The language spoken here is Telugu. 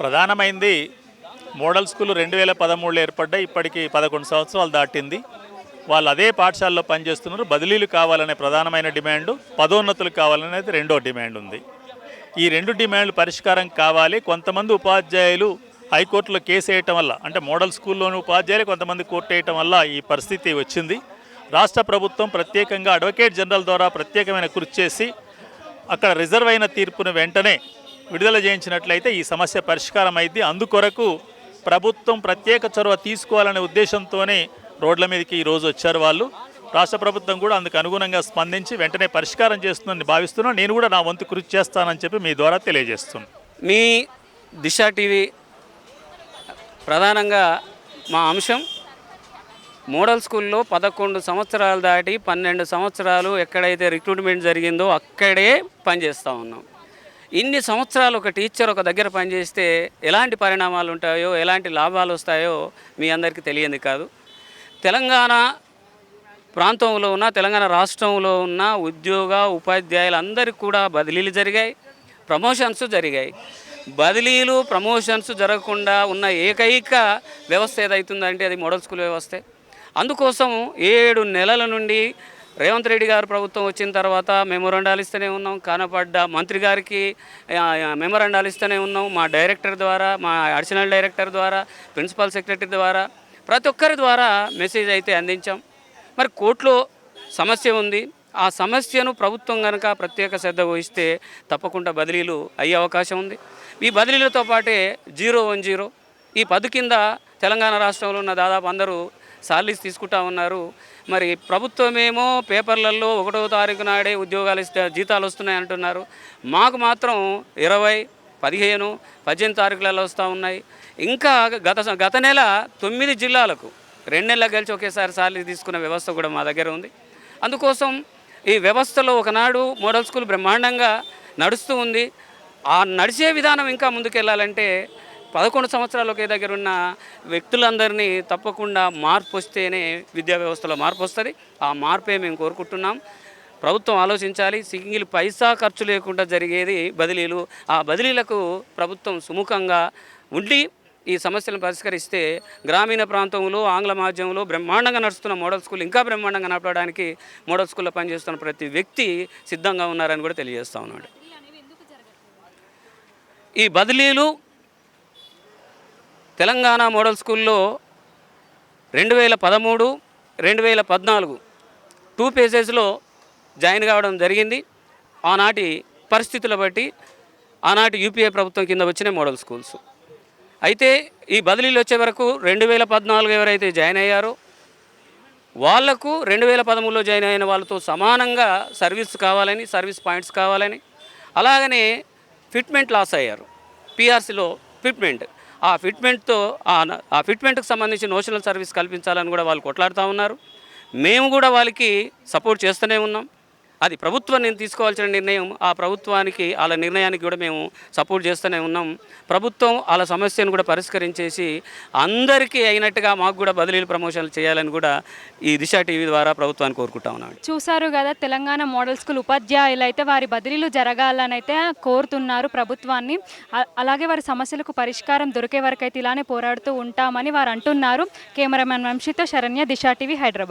ప్రధానమైంది మోడల్ స్కూల్ రెండు వేల పదమూడులో ఏర్పడ్డాయి ఇప్పటికి పదకొండు సంవత్సరాలు దాటింది. వాళ్ళు అదే పాఠశాలలో పనిచేస్తున్నారు బదిలీలు కావాలనే ప్రధానమైన డిమాండ్ పదోన్నతులు కావాలనేది రెండో డిమాండ్ ఉంది. ఈ రెండు డిమాండ్లు పరిష్కారం కావాలి. కొంతమంది ఉపాధ్యాయులు హైకోర్టులో కేసు వేయటం వల్ల అంటే మోడల్ స్కూల్లోని ఉపాధ్యాయులు కొంతమంది కోర్టు వేయటం వల్ల ఈ పరిస్థితి వచ్చింది. రాష్ట్ర ప్రభుత్వం ప్రత్యేకంగా అడ్వకేట్ జనరల్ ద్వారా ప్రత్యేకమైన కృషి చేసి అక్కడ రిజర్వ్ అయిన తీర్పును వెంటనే విడుదల చేయించినట్లయితే ఈ సమస్య పరిష్కారం అయింది అందుకొరకు ప్రభుత్వం ప్రత్యేక చొరవ తీసుకోవాలనే ఉద్దేశంతోనే రోడ్ల మీదకి ఈరోజు వచ్చారు వాళ్ళు. రాష్ట్ర ప్రభుత్వం కూడా అందుకు అనుగుణంగా స్పందించి వెంటనే పరిష్కారం చేస్తుందని భావిస్తున్నాను నేను కూడా నా వంతు కృషి చేస్తానని చెప్పి మీ ద్వారా తెలియజేస్తున్నాను. మీ దిశ టీవీ ప్రధానంగా మా అంశం మోడల్ స్కూల్లో పదకొండు సంవత్సరాలు దాటి పన్నెండు సంవత్సరాలు ఎక్కడైతే రిక్రూట్మెంట్ జరిగిందో అక్కడే పనిచేస్తూ ఉన్నాం. ఇన్ని సంవత్సరాలు ఒక టీచర్ ఒక దగ్గర పనిచేస్తే ఎలాంటి పరిణామాలు ఉంటాయో ఎలాంటి లాభాలు వస్తాయో మీ అందరికీ తెలియంది కాదు. తెలంగాణ ప్రాంతంలో ఉన్న తెలంగాణ రాష్ట్రంలో ఉన్న ఉద్యోగ ఉపాధ్యాయులందరికీ కూడా బదిలీలు జరిగాయి ప్రమోషన్స్ జరిగాయి. బదిలీలు ప్రమోషన్స్ జరగకుండా ఉన్న ఏకైక వ్యవస్థ ఏదైతుందంటే అది మోడల్ స్కూల్ వ్యవస్థే. అందుకోసం ఏడు నెలల నుండి రేవంత్ రెడ్డి గారు ప్రభుత్వం వచ్చిన తర్వాత మెమోరండాలు ఇస్తూనే ఉన్నాం. కానపడ్డ మంత్రి గారికి ఆ, మెమోరండాలు ఇస్తూనే ఉన్నాం. మా డైరెక్టర్ ద్వారా మా అడిషనల్ డైరెక్టర్ ద్వారా ప్రిన్సిపల్ సెక్రటరీ ద్వారా ప్రతి ఒక్కరి ద్వారా మెసేజ్ అయితే అందించాం. మరి కోర్టులో సమస్య ఉంది. ఆ సమస్యను ప్రభుత్వం కనుక ప్రత్యేక శ్రద్ధ వహిస్తే తప్పకుండా బదిలీలు అయ్యే అవకాశం ఉంది. ఈ బదిలీలతో పాటే జీరో వన్ జీరో ఈ పదు కింద తెలంగాణ రాష్ట్రంలో ఉన్న దాదాపు అందరూ సాలరీస్ తీసుకుంటా ఉన్నారు. మరి ప్రభుత్వమేమో పేపర్లలో ఒకటో తారీఖు నాడే ఉద్యోగాలు ఇస్తే జీతాలు వస్తున్నాయి అంటున్నారు. మాకు మాత్రం ఇరవై పదిహేను పద్దెనిమిది తారీఖులలో వస్తూ ఉన్నాయి. ఇంకా గత గత నెల తొమ్మిది జిల్లాలకు రెండు నెలలు కలిసి ఒకేసారి సాలరీ తీసుకున్న వ్యవస్థ కూడా మా దగ్గర ఉంది. అందుకోసం ఈ వ్యవస్థలో ఒకనాడు మోడల్ స్కూల్ బ్రహ్మాండంగా నడుస్తూ ఉంది. ఆ నడిచే విధానం ఇంకా ముందుకెళ్ళాలంటే పదకొండు సంవత్సరాలు ఒకే దగ్గర ఉన్న వ్యక్తులందరినీ తప్పకుండా మార్పు వస్తేనే విద్యా వ్యవస్థలో మార్పు వస్తుంది. ఆ మార్పే మేము కోరుకుంటున్నాం. ప్రభుత్వం ఆలోచించాలి. సింగిల్ పైసా ఖర్చు లేకుండా జరిగేది బదిలీలు. ఆ బదిలీలకు ప్రభుత్వం సుముఖంగా ఉండి ఈ సమస్యలను పరిష్కరిస్తే గ్రామీణ ప్రాంతంలో ఆంగ్ల మాధ్యమంలో బ్రహ్మాండంగా నడుస్తున్న మోడల్ స్కూల్ ఇంకా బ్రహ్మాండంగా నడపడానికి మోడల్ స్కూల్లో పనిచేస్తున్న ప్రతి వ్యక్తి సిద్ధంగా ఉన్నారని కూడా తెలియజేస్తా ఉన్నాడు. ఈ బదిలీలు తెలంగాణ మోడల్ స్కూల్లో రెండు వేల పదమూడు రెండు వేల పద్నాలుగు టూ పేజెస్లో జాయిన్ కావడం జరిగింది. ఆనాటి పరిస్థితుల బట్టి ఆనాటి యూపీఏ ప్రభుత్వం కింద వచ్చిన మోడల్ స్కూల్స్. అయితే ఈ బదిలీలు వచ్చే వరకు రెండు వేల పద్నాలుగు ఎవరైతే జాయిన్ అయ్యారో వాళ్ళకు రెండు వేల పదమూడులో జాయిన్ అయిన వాళ్ళతో సమానంగా సర్వీస్ కావాలని సర్వీస్ పాయింట్స్ కావాలని అలాగనే ఫిట్మెంట్ లాస్ అయ్యారు. పిఆర్సీలో ఫిట్మెంట్. ఆ ఫిట్మెంట్తో ఆ ఆ ఫిట్మెంట్కి సంబంధించి నోషనల్ సర్వీస్ కల్పించాలని కూడా వాళ్ళు కొట్లాడుతూ ఉన్నారు. మేము కూడా వాళ్ళకి సపోర్ట్ చేస్తూనే ఉన్నాం. అది ప్రభుత్వం నేను తీసుకోవాల్సిన నిర్ణయం. ఆ ప్రభుత్వానికి వాళ్ళ నిర్ణయానికి కూడా మేము సపోర్ట్ చేస్తూనే ఉన్నాం. ప్రభుత్వం వాళ్ళ సమస్యను కూడా పరిష్కరించేసి అందరికీ అయినట్టుగా మాకు కూడా బదిలీలు ప్రమోషన్లు చేయాలని కూడా ఈ దిశ టీవీ ద్వారా ప్రభుత్వాన్ని కోరుకుంటా ఉన్నాం. చూశారు కదా తెలంగాణ మోడల్ స్కూల్ ఉపాధ్యాయులు అయితే వారి బదిలీలు జరగాలని అయితే కోరుతున్నారు ప్రభుత్వాన్ని. అలాగే వారి సమస్యలకు పరిష్కారం దొరికే వరకు అయితే ఇలానే పోరాడుతూ ఉంటామని వారు అంటున్నారు. కెమెరామెన్ వంశీతో శరణ్య దిశా టీవీ హైదరాబాద్.